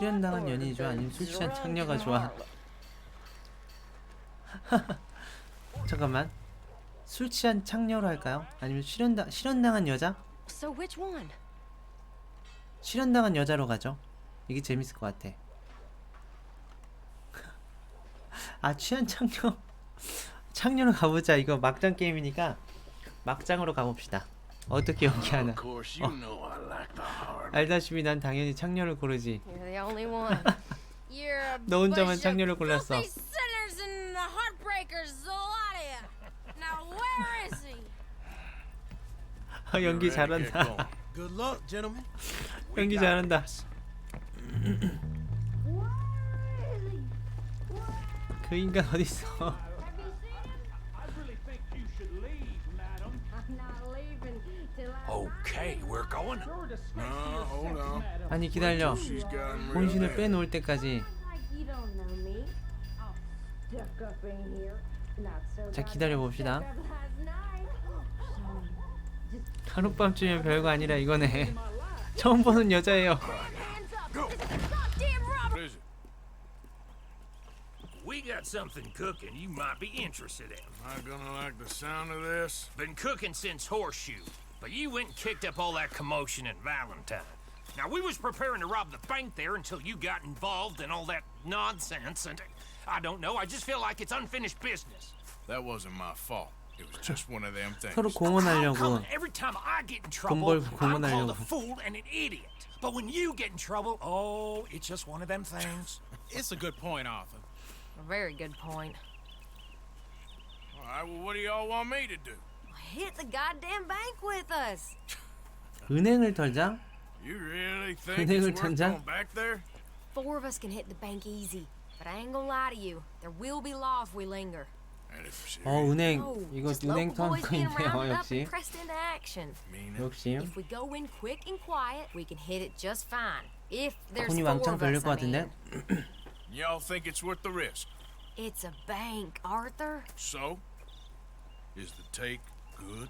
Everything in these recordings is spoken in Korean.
실현당한 연인이 좋아 아니면 술 취한 창녀가 좋아 잠깐만 술 취한 창녀로 할까요? 아니면 실현당 실현당한 여자? So which one? 실현당한 여자로 가죠. 이게 재밌을 것 같아. 아 취한 창녀 창녀로 가보자. 이거 막장 게임이니까 막장으로 가봅시다. 어떻게 연기하나. Of 알다시피 난 당연히 창녀를 고르지. You're the only one. You're a 너 혼자만 bunch of 창녀를 골랐어. filthy sinners and the heartbreakers, the lot of ya. Now where is he? 아, 연기 잘한다. Good luck, gentlemen. 연기 잘한다. 그 인간 어디 있어? 아니 기다려. 본신을. 빼놓을 때까지. You don't know me. All stuck up in here. Not so 자 기다려 봅시다. 하룻밤쯤이면 별거 아니라 이거네. 처음 보는 여자예요. Hands up! This is a goddamn robbery! What is it? We got something cooking you might be interested in. Am I gonna like the sound of this? Been cooking since Horseshoe, but you went and kicked up all that commotion in Valentine. Now, we was preparing to rob the bank there until you got involved in all that nonsense, and I don't know, I just feel like it's unfinished business. That wasn't my fault. It was just one of them things. 서로 How come 공헌하려고. every time I get in 돈 trouble, 벌고 I'm called a 공헌하려고. fool and an idiot. But when you get in trouble, oh, it's just one of them things. It's a good point, Arthur. A very good point. All right, well, what do y'all want me to do? Hit the goddamn bank with us. 은행을 털자? You really think 은행을 it's worth 던져? going back there? Four of us can hit the bank easy. But I ain't gonna lie to you. There will be law if we linger. And if you're 어 serious, 은행 No, 이거 just 은행 local boys 터는 거 being 있네요 rounded up 역시 and pressed into action. mean it. 역시 If we go in quick and quiet, we can hit it just fine. If there's 돈이 four 왕창 of 걸릴 us, 것 I 같은데 mean. Y'all think it's worth the risk? It's a bank, Arthur. So, is the take good?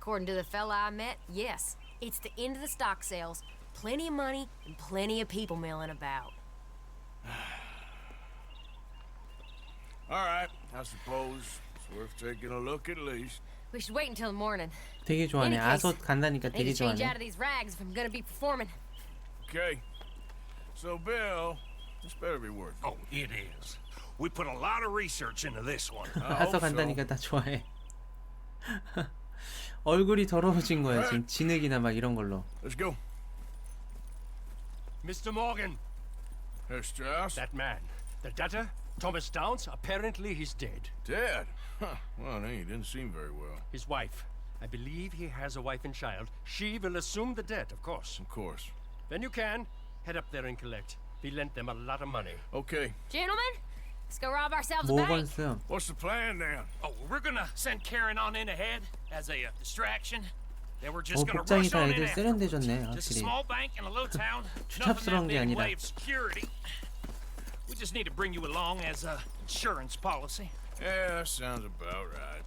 According to the fella I met, yes. It's the end of the stock sales. Plenty of money and plenty of people milling about. All right, I suppose it's worth taking a look at least. We should wait until the morning. 되게 좋아하네 Any case, 아솥 간다니까 I need 되게 to change out 좋아하네 of these rags if I'm gonna be performing. Okay. So, Bill, this better be worth it. Oh, it is. We put a lot of research into this one. I 아솥 hope so. 간다니까 다 좋아해 얼굴이 더러워진 거야 지금 진흙이나 막 이런 걸로 Let's go. Mr. Morgan, Herr Strauss? that man, the debtor, Thomas Downs, apparently he's dead. Dead? Huh. Well, he didn't seem very well. His wife, I believe he has a wife and child. She will assume the debt, of course. Of course. Then you can head up there and collect. We lent them a lot of money. Okay. Gentlemen, let's go rob ourselves a bank. 모건스 What's the plan then? Oh, we're gonna send Karen on in ahead as a uh, distraction. Then we're 어 just gonna 복장이 rush 다 on in 애들 after. 세련되졌네 Just a 확실히 small bank in a low town. 추잡스러운 Nothing 게 that big 아니라. way of security. We just need to bring you along as a insurance policy. Yeah, that sounds about right.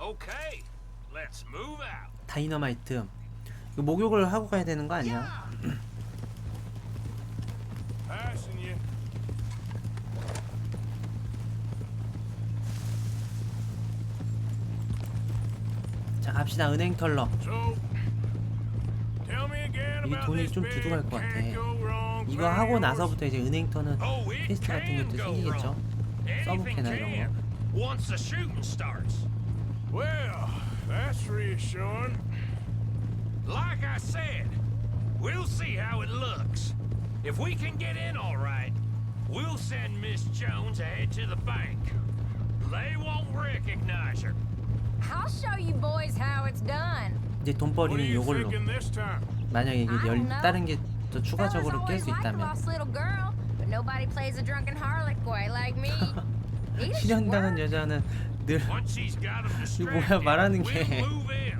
Okay, let's move out. 다이너마이트 이거 목욕을 하고 가야 되는 거 아니야? Passing you. 자 갑시다 은행 털러 이 돈이 좀 두둑할 것 같아. 이거 하고. 나서부터 이제 은행 터는 Oh, 퀘스트 같은 것도 생기겠죠 서브캐나 이런. 거 Once the shooting starts. Well, that's reassuring. Like I said, we'll see how it looks. If we can get in all right, we'll send Miss Jones ahead to the bank. They won't recognize her. I'll show you boys how it's done. 이제 What are 돈벌이는 you 요걸로 thinking this time? 만약에 이게 I 열, don't know. 다른 게 더 Fellas 추가적으로 깰 always 수 like a 있다면 lost little girl, but nobody plays a drunken harlot quite like me. These 실현당한 work. 여자는 늘 Once she's got them 뭐야, distracted, 말하는 we'll 게. move in.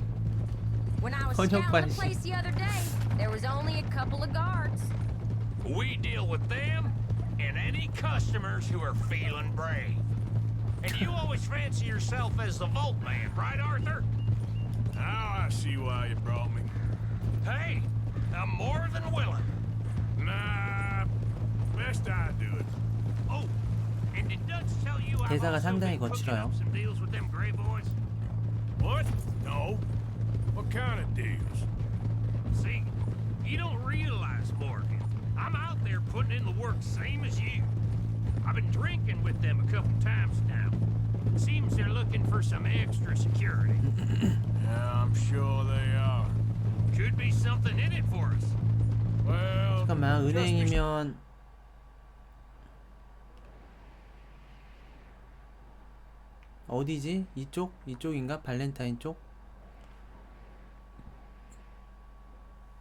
When I was 번역 scouting the 관심. place the other day, there was only a couple of guards. We deal with them and any customers who are feeling brave. And you always fancy yourself as the Vault Man, right, Arthur? Now I see why you brought me. Hey, I'm more than willing. Nah, suggest I do it. Oh, and did Dutch tell you I've 대사가 also 상당히 been cooking 거칠어요. up some deals with them Grey Boys? What? No. What kind of deals? See, you don't realize, Morgan. I'm out there putting in the work same as you. I've been drinking with them a couple times now. Seems they're looking for some extra security. Yeah, I'm sure they are. Could be something in it for us. Well, 잠깐만 은행이면 어디지? 이쪽? 이쪽인가? 발렌타인 쪽?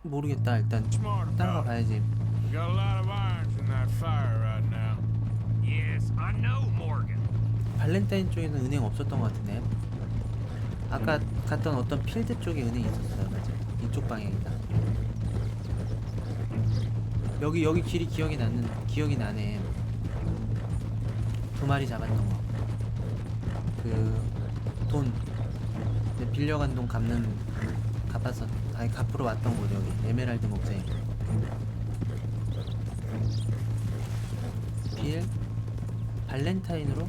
모르겠다 일단 smart 따라가 it. 봐야지 got a lot of irons in that fire right now. Yes, I know, Morgan. 발렌타인 쪽에는 은행 없었던 것 같은데. 아까 갔던 어떤 필드 쪽에 은행이 있었어요. 맞아 이쪽 방향이다. 여기 여기 길이 기억이 나는 기억이 나네. 두 마리 잡았던 거그돈. 빌려간 돈 갚는 갚아서 아니 갚으러 왔던 곳 여기. 에메랄드 목재. 빌 발렌타인으로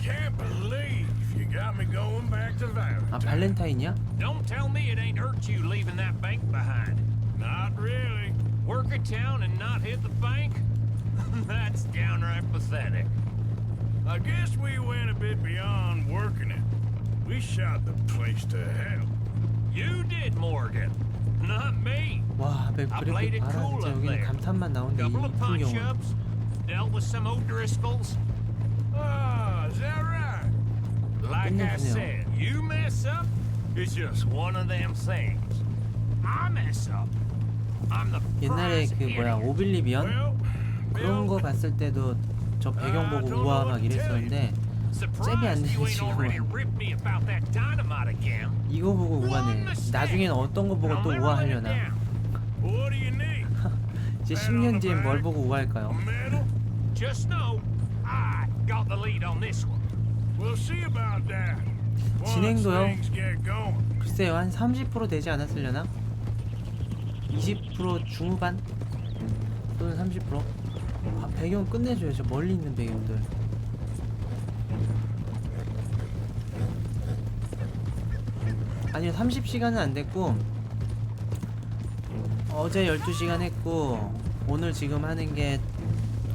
Can't believe you got me going back to 아 Valentine. 발렌타인이야? Don't tell me it ain't hurt you leaving that bank behind. Not really. Work a town and not hit the bank? That's downright pathetic. I guess we went a bit beyond working it. We shot the place to hell. You did, Morgan. Not me. 와, 배- I 그리고 played it 알아 cool 진짜 up 여기는 there. 감탄만 나오는데 이 Couple of punch 풍경은 ups. Dealt with some O'Driscolls. Ah, Like I 끝내주네요. said, you mess up, it's just one of them things. I mess up. I'm the 옛날에 그 뭐야. 오빌리비언 그런 거 봤을 때도 저 배경 보고 우아 막 이랬었는데 잽이 안 되네, again. 이거 보고 우아네 나중엔 어떤 거 보고 또 우아하려나 you need? 이제 10년 뒤엔 뭘 보고 A 우아할까요? medal? Just know, I got the lead on this one. 진행도요? 글쎄요 한 30% 되지 않았으려나? 20% 중후반? 또는 30%? 아, 배경 끝내줘야죠 멀리 있는 배경들 아니요 30시간은 안 됐고 어제 12시간 했고 오늘 지금 하는 게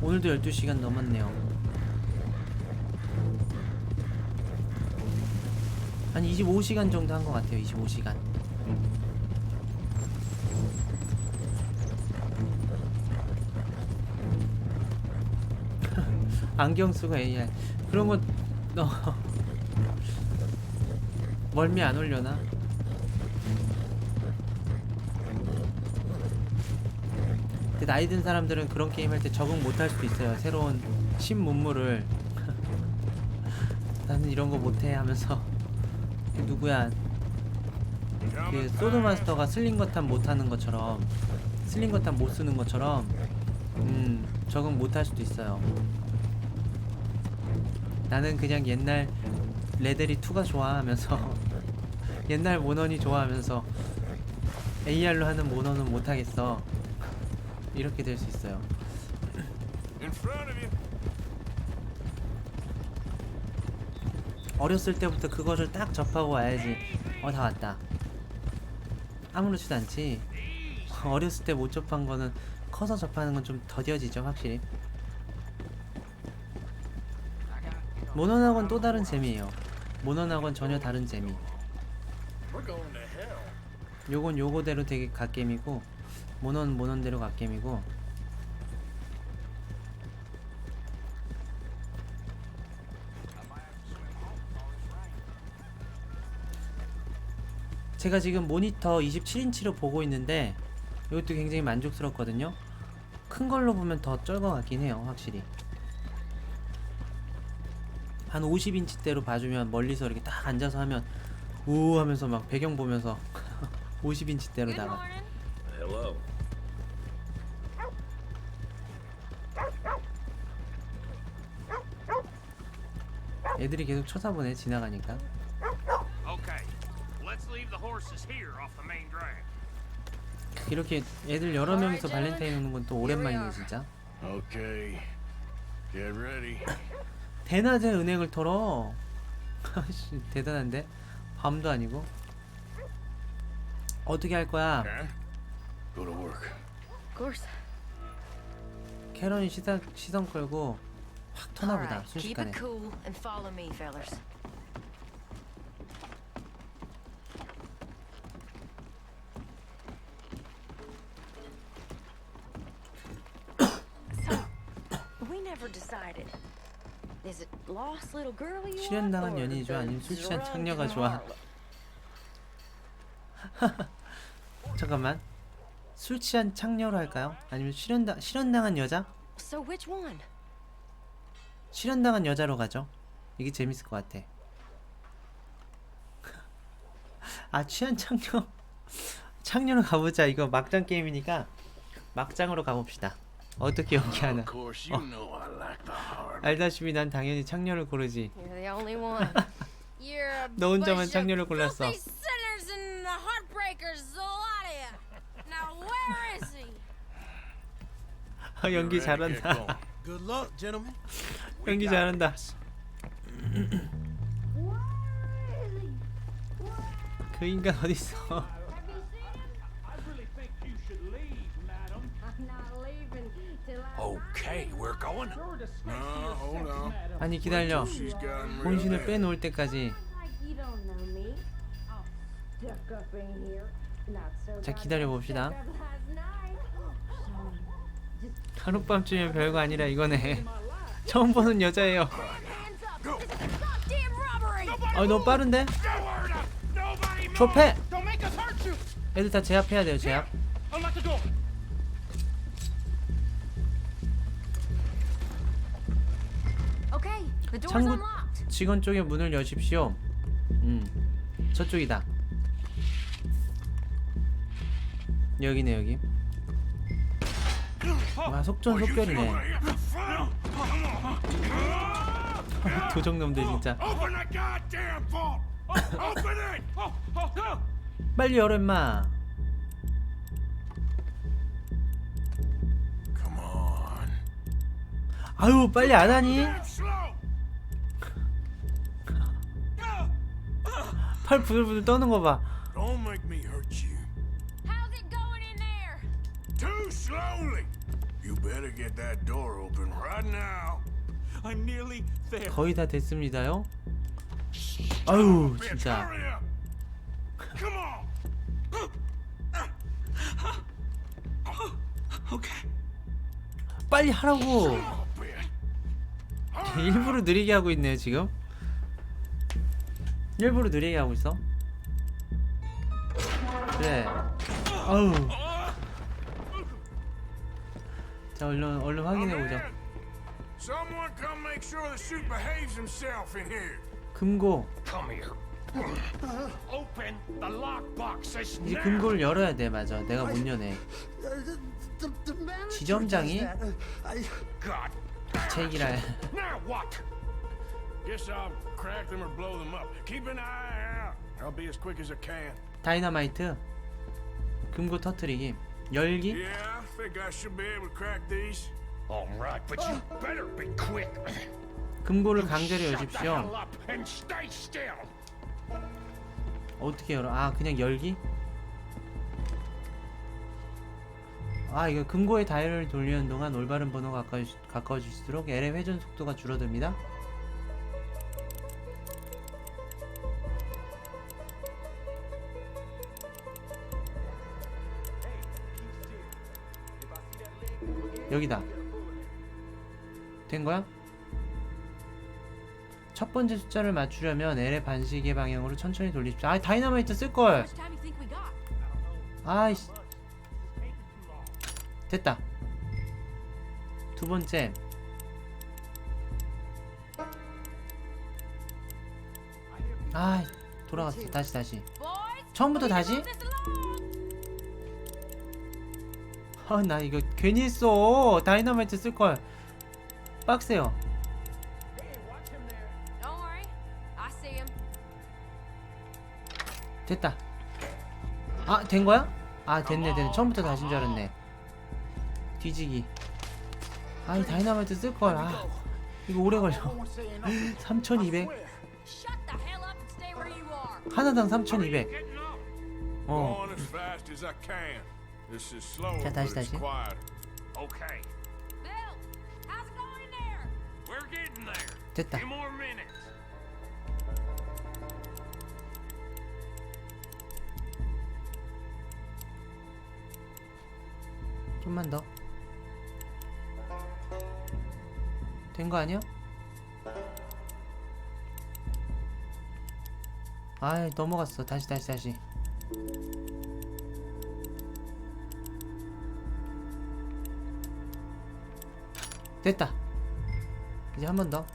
오늘도 12시간 넘었네요 한 25시간 정도 한 것 같아요 25시간. 안경 쓰고 AI 그런 거 너 멀미 안 올려나? 근데 나이 든 사람들은 그런 게임 할 때 적응 못 할 수도 있어요 새로운 신문물을. 나는 이런 거 못해 하면서. 그 누구야? 그 소드마스터가 슬링거탄 못하는 것처럼 슬링거탄 못 쓰는 것처럼 음 적응 못할 수도 있어요. 나는 그냥 옛날 레데리 2가 좋아하면서 옛날 모넌이 좋아하면서 AR로 하는 모넌은 못하겠어. 이렇게 될 수 있어요 어렸을 때부터 그거를 딱 접하고 와야지. 어 다 왔다. 아무렇지도 않지. 어렸을 때 못 접한 거는 커서 접하는 건 좀 더뎌지죠 확실히. 모넌학원 또 다른 재미예요. 모넌학원 전혀 다른 재미. 요건 요거대로 되게 갓겜이고 모넌 모넌대로 갓겜이고 제가 지금 모니터 27인치로 보고 있는데 이것도 굉장히 만족스럽거든요. 큰 걸로 보면 더 쩔 것 같긴 해요 확실히. 한 50인치대로 봐주면 멀리서 이렇게 딱 앉아서 하면 우 하면서 막 배경 보면서 50인치대로다가. Hello. 애들이 계속 쳐다보네 지나가니까 Okay, let's leave the horses here off the main drag. 이렇게 애들 여러 명이서 발렌타인 오는 건 또 오랜만이네 진짜 Okay. Get ready. 대낮에 은행을 털어. 씨, 대단한데? 밤도 아니고. 어떻게 할 거야? Go to work. Of course. 캐런이 시선, 시선 끌고 확 터나 보다 keep it 순식간에. cool and follow me, fellers. 실현당한 연인이 좋아? 아니면 술 취한 창녀가 좋아? 잠깐만. 술 취한 창녀로 할까요? 아니면 실현당 실현당한 여자? 실현당한 여자로 가죠. 이게 재밌을 것 같아. 아 취한 창녀. 창녀로 가보자. 이거 막장 게임이니까 막장으로 가봅시다. 어떻게 연기하나. Of course, you know I like the hard. 알다시피 난 당연히 창녀를 고르지. 너 혼자만 창녀를 골랐어. 아, 연기 잘한다. 연기 잘한다. Where is he? 그 인간 어디 있어? I. Okay, we're going. No, hold on. 아니 기다려. She's gotten real 본신을. 빼놓을 때까지. Like you don't know me. Oh, stuck up in here. Not so. 자, 기다려 봅시다. last night. So, just 하룻밤쯤이면 별거 아니라 이거네. 처음 보는 여자예요. hands up. This is goddamn robbery. 아 너무 빠른데? Nowhere to. Nobody move. 좁해. Don't make us hurt you. 애들 다 제압해야 돼요 제압. 창구. 직원 쪽에 문을 여십시오. 음 저쪽이다. 여기네 여기. 와 속전속결이네. 도적놈들 진짜. 빨리 열어 임마. 아유 빨리 안 하니? 팔 부들부들 떠는 거 봐. Don't make me hurt you. How's it going in there? Too slowly! You better get that door open right now. I'm nearly there. 거의 다 됐습니다요. 아유 진짜. Come on! Okay. 빨리 하라고. Oh! 일부러 느리게 하고 있네요 지금. 일부러 느리게 하고 있어. 그래. 아우. 자 얼른 얼른 확인해 보자. Man, Someone come make sure the suit behaves himself in here. 금고. 이제. 금고를 열어야 돼 맞아. 내가 못 여네. 지점장이. 책이라. Guess I'll crack them or blow them up. Keep an eye out. I'll be as quick as I can. 다이너마이트. 금고 터트리기. 열기. Yeah, I think I should be able to crack these. All right, but you better be quick. 금고를 강제로 Shut the 여십시오. hell up and stay still. 어떻게 열어? 아 그냥 열기? 아 이거 금고의 다이얼을 돌리는 동안 올바른 번호가 가까워, 가까워질수록 LM 회전 속도가 줄어듭니다 여기다 된 거야? 첫 번째 숫자를 맞추려면 L의 반시계 방향으로 천천히 돌리십시오. 아, 다이너마이트 쓸 걸. 아이씨. 됐다. 두 번째. 아, 돌아갔어. 다시 다시. 처음부터 다시? 아, 나 이거 괜히 했어. 다이너마이트 쓸 걸. 빡세요. 됐다. 아, 된 거야? 아, 됐네, 됐네. 처음부터 다신 줄 알았네. 뒤지기. 아이 다이나마이트 쓸걸 아 이거 오래 걸려 3200 Shut the hell up and stay where you are. 하나당 3200 Getting off. 어 자, 다시, 다시. 됐다. 좀만 더. 된 거 아니야? 아이 넘어갔어. 다시 다시 다시. 됐다. 이제 한 번 더.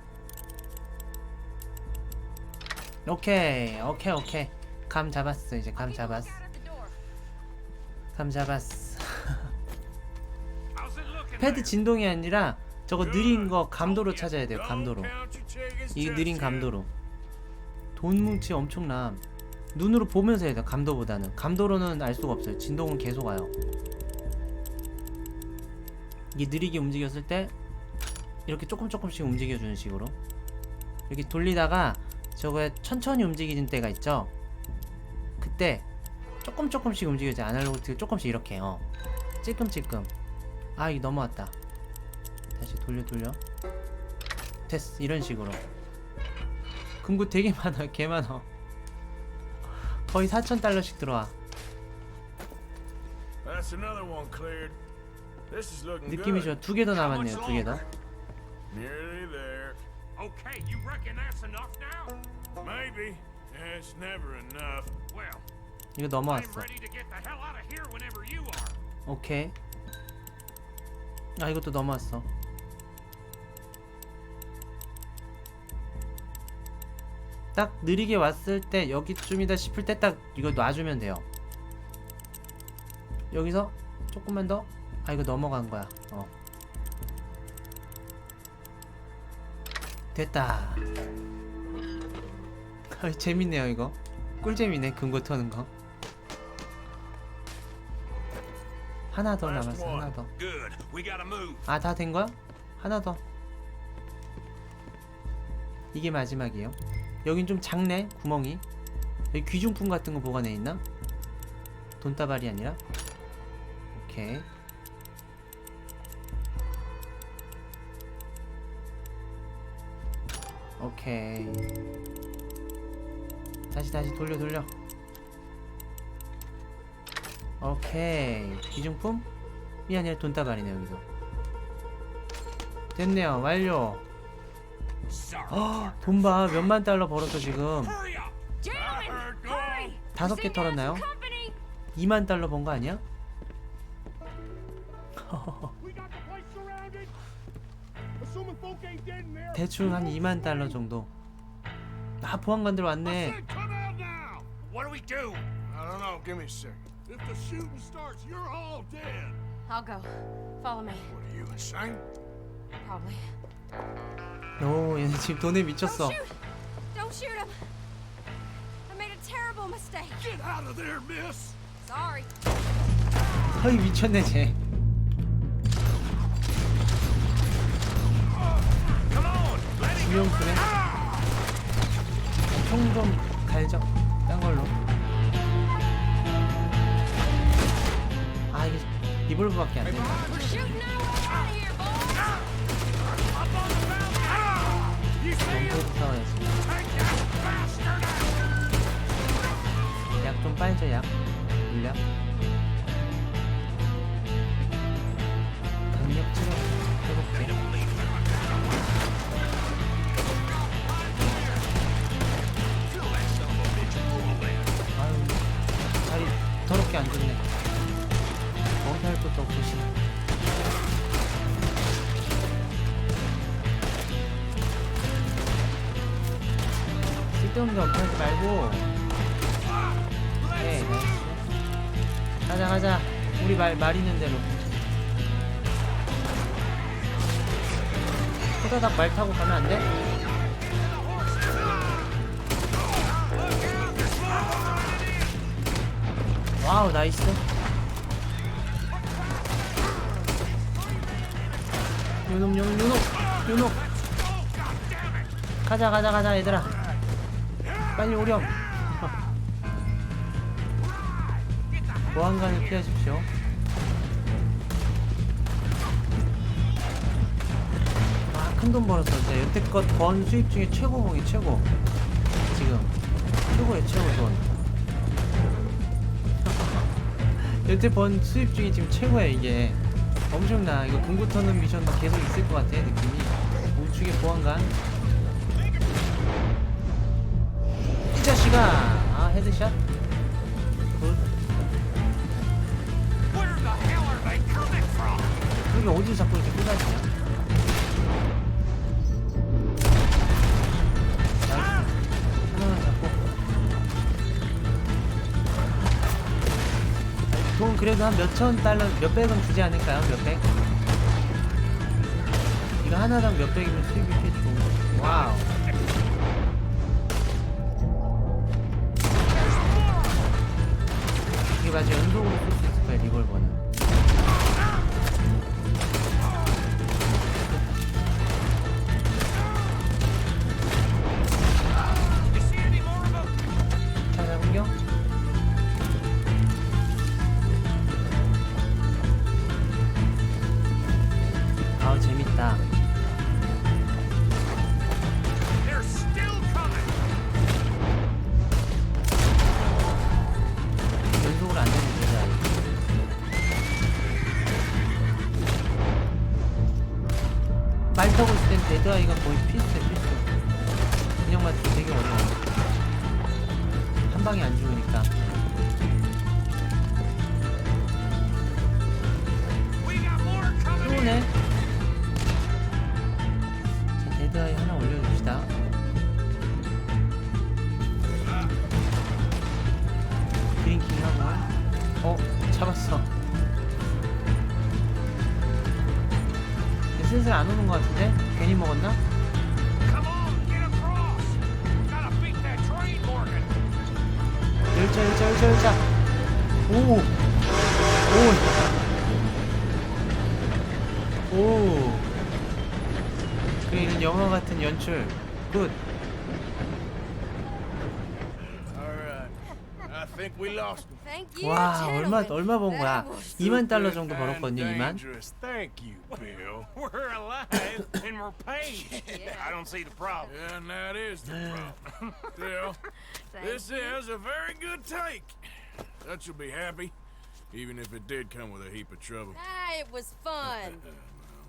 오케이 오케이 오케이. 감 잡았어 이제 감 잡았어. 감 잡았어. 패드? 진동이 아니라 저거 느린 거 감도로 찾아야 돼요. 감도로. 이 느린. 감도로. 돈 뭉치 엄청남. 눈으로 보면서 해야 돼. 감도보다는. 감도로는 알 수가 없어요. 진동은 계속 와요. 이게 느리게 움직였을 때 이렇게 조금 조금씩 움직여주는 식으로. 이렇게 돌리다가 저거에 천천히 움직이는 때가 있죠. 그때 조금 조금씩 움직여야지 아날로그 조금씩 이렇게 어. 찔끔찔끔. 아 이거 넘어왔다. 다시 돌려 돌려. 됐어 이런 식으로. 금고 되게 많아 개 많아. 거의 4,000달러씩 들어와. That's another one cleared. This is looking 느낌이. 좋아. 두 개 더 남았네요 두 개더 Nearly there. Okay, you reckon that's enough now? Maybe. It's never enough. Well, 이거 I'm 넘어왔어 ready to get the hell out of here whenever you are. 오케이 아 이것도 넘어왔어 딱 느리게 왔을 때 여기쯤이다 싶을 때 딱 이거 놔주면 돼요 여기서 조금만 더 아 이거 넘어간 거야 어 됐다 아, 재밌네요 이거 꿀재미네 금고 터는 거 하나 더 남았어. 하나 더 Good. We gotta move. 아다 된 거야? 하나 더 이게 마지막이에요 여긴 좀 작네 구멍이 여기 귀중품 같은 거 보관해 있나? 돈다발이 아니라 오케이 오케이 다시 다시 돌려 돌려 오케이 귀중품? 이 아니라 돈다발이네 여기도 됐네요 완료 Sorry. 돈봐 몇만 달러 벌었어 지금! 다섯 개 털었나요? some company. 2만 달러 번 거 아니야? 대충 한 2만 달러 정도 아 보안관들 왔네. What do we do? I don't know. Give me a second. If the shooting starts, you're all dead. I'll go. Follow me. What are you insane? Probably. 오 얘네 지금 돈에 미쳤어 Don't shoot! Don't shoot him! I made a terrible mistake. Get out of there, miss. Sorry. 거의 미쳤네 쟤 Let it go. 주명수네 총좀 갈죠 딴 걸로 아 이게 리볼브밖에 안 된다 way out of here, 더럽게 안 좋네. 거기 할 것도 없고 씨. 쓸데없는 거 하지 말고. 네, 나이스. 가자 가자. 우리 말, 말 있는 대로. 호다닥 말 타고 가면 안 돼? 와우 나이스. 요놈 요놈 요놈 요놈 가자 가자 가자 얘들아. 빨리 오렴. 보안관을 피하십시오. 아 큰 돈 벌었어 진짜. 여태껏 번 수입 중에 최고봉이 최고. 지금. 최고의 최고 돈 여태 번 수입 중에 지금 최고야 이게. 엄청나. 이거 금고 터는 미션도 계속 있을 것 같아 느낌이. 우측에 보안관. 이 자식아! 아 헤드샷. 굿? 여기 어디서 자꾸 이렇게 쏟아지냐 그래도 한 몇천 달러 몇백은 주지 않을까요? 몇백? 이거 하나당 몇백이면 수입이 꽤 좋은 거 와우. 이게 맞아 연속으로 쓸 수 있을 거야 리볼버는 말 타고 있을 땐 데드아이가 거의 필수야 필수. 그냥 맞기 되게 어려워 한 방에 안 죽으니까. We got more coming 또 in. 오네 자 데드아이 하나 올려줍시다. 드링킹 하고. 어 잡았어 슬슬 안 오는 것 같은데 괜히 먹었나? 열차 열차 열차 열차 오! 오! 오! 그래 이런 영화 같은 연출 굿 think we lost him. Thank you, 와 얼마 gentlemen. 얼마 번 거야? That was 2만 달러 Good 정도 and 벌었거든요 2만 dangerous. Thank you, Bill. We're alive and we're paid. I don't see the problem. Yeah, and that is the problem. Bill, this is a very good take. That you'll be happy, even if it did come with a heap of trouble. Ah, it was fun. Well,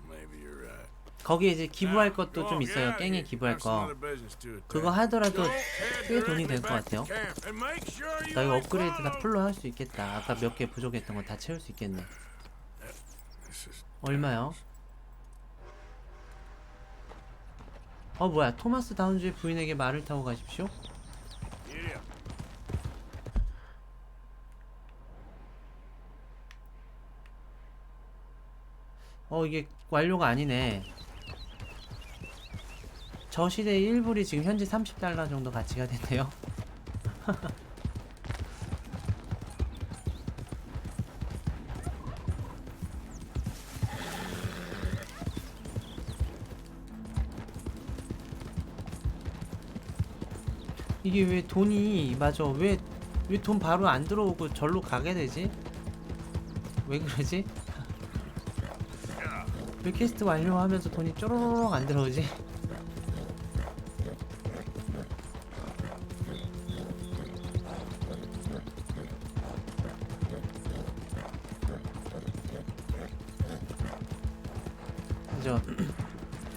maybe you're right. 거기에 이제 기부할 것도 좀 있어요 깽에. 기부할 거. 그거 하더라도 꽤 돈이 될 것 같아요 나 이거 업그레이드 다. 풀로 할 수 있겠다 아까 몇 개 부족했던 거 다 채울 수 있겠네 얼마요? 어 뭐야 토마스 다운주의 부인에게 말을 타고 가십시오. 어 이게 완료가 아니네 저 시대의 1불이 지금 현재 30달러 정도 가치가 된대요 이게 왜 돈이 맞아 왜 왜 돈 바로 안 들어오고 절로 가게 되지? 왜 그러지? 왜 퀘스트 완료하면서 돈이 쪼로로록 안 들어오지?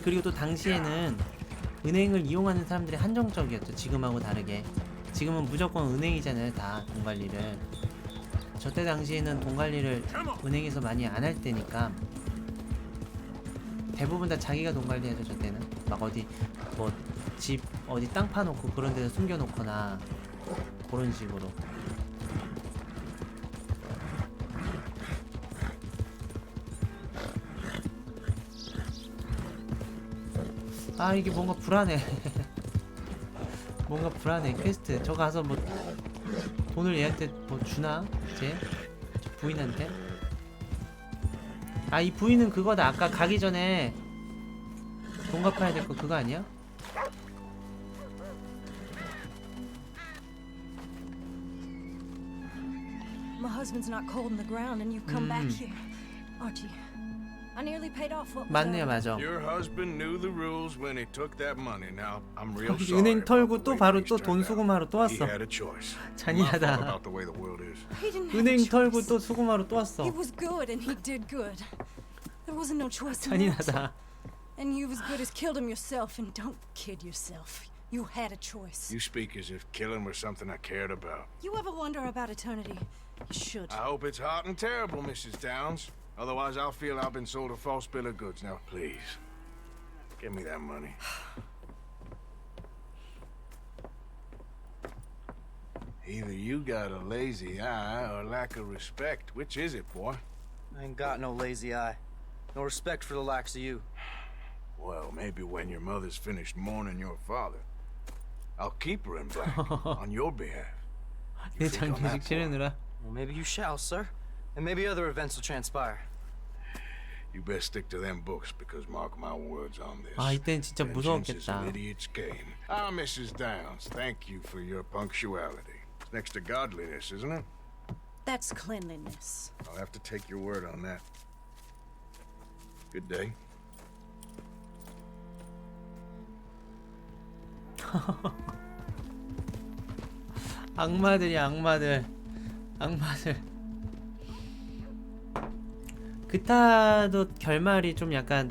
그리고 또 당시에는 은행을 이용하는 사람들이 한정적이었죠. 지금하고 다르게. 지금은 무조건 은행이잖아요. 다 돈 관리를. 저 때 당시에는 돈 관리를 은행에서 많이 안 할 때니까 대부분 다 자기가 돈 관리하죠. 저 때는 막 어디 뭐 집 어디 땅 파놓고 그런 데서 숨겨놓거나 그런 식으로. 아 이게 뭔가 불안해. 뭔가 불안해. 퀘스트. 저 가서 뭐 돈을 얘한테 뭐 주나? 이제? 저 부인한테? 아 이 부인은 그거다. 아까 가기 전에 돈 갚아야 될 거 그거 아니야? My husband's not cold in the ground, and you come back here, Archie. I nearly paid off what was 맞네요, owed. 맞아. Your husband knew the rules when he took that money. Now, I'm real sorry. 은행 about 털고 the 또 way 바로 things 또 돈 turned out. 수금하러 또 He 왔어. had a choice. 잔인하다. My fault about the way the world is. He didn't have a 은행 choice. 털고 또 수금하러 또 왔어. He was good, and he did good. There wasn't no choice in that. 잔인하다. And you as good as killed him yourself, and don't kid yourself. You had a choice. You speak as if killing was something I cared about. You ever wonder about eternity? You should. I hope it's hot and terrible, Mrs. Downs. Otherwise, I'll feel I've been sold a false bill of goods. Now, please, give me that money. Either you got a lazy eye or lack of respect. Which is it, boy? I ain't got no lazy eye. No respect for the likes of you. Well, maybe when your mother's finished mourning your father, I'll keep her in black on your behalf. 내 You think on that, 장례식 치르느라. Well, maybe you shall, sir. And maybe other events will transpire. You best stick to them books because mark my words on this. 아 이때는 진짜 Vengeance is 무서웠겠다. an idiot's game. Ah, Mrs. Downs, thank you for your punctuality. It's next to godliness, isn't it? That's cleanliness. I'll have to take your word on that. Good day. 악마들이 악마들 악마들 그타도 결말이 좀 약간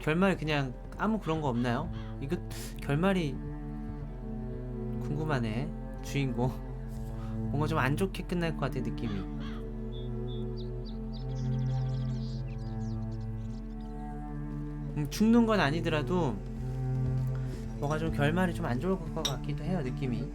결말 그냥 아무 그런 거 없나요? 이거 결말이 궁금하네 주인공. 뭔가 좀 안 좋게 끝날 것 같아 느낌이. 음, 죽는 건 아니더라도 뭔가 좀 결말이 좀 안 좋을 것 같기도 해요 느낌이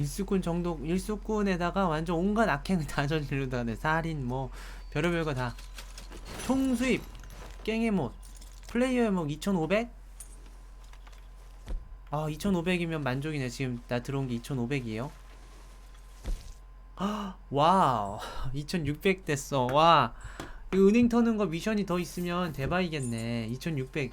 일수꾼 정도 일수꾼에다가 완전 온갖 악행을 다 저지르다네. 살인 뭐 별의별 거 다. 총 수입 깽의 못 플레이어 의 목 2500? 아 2500이면 만족이네. 지금 나 들어온 게 2500이에요? 와우. 2600 됐어. 와. 이거 은행 터는 거 미션이 더 있으면 대박이겠네. 2600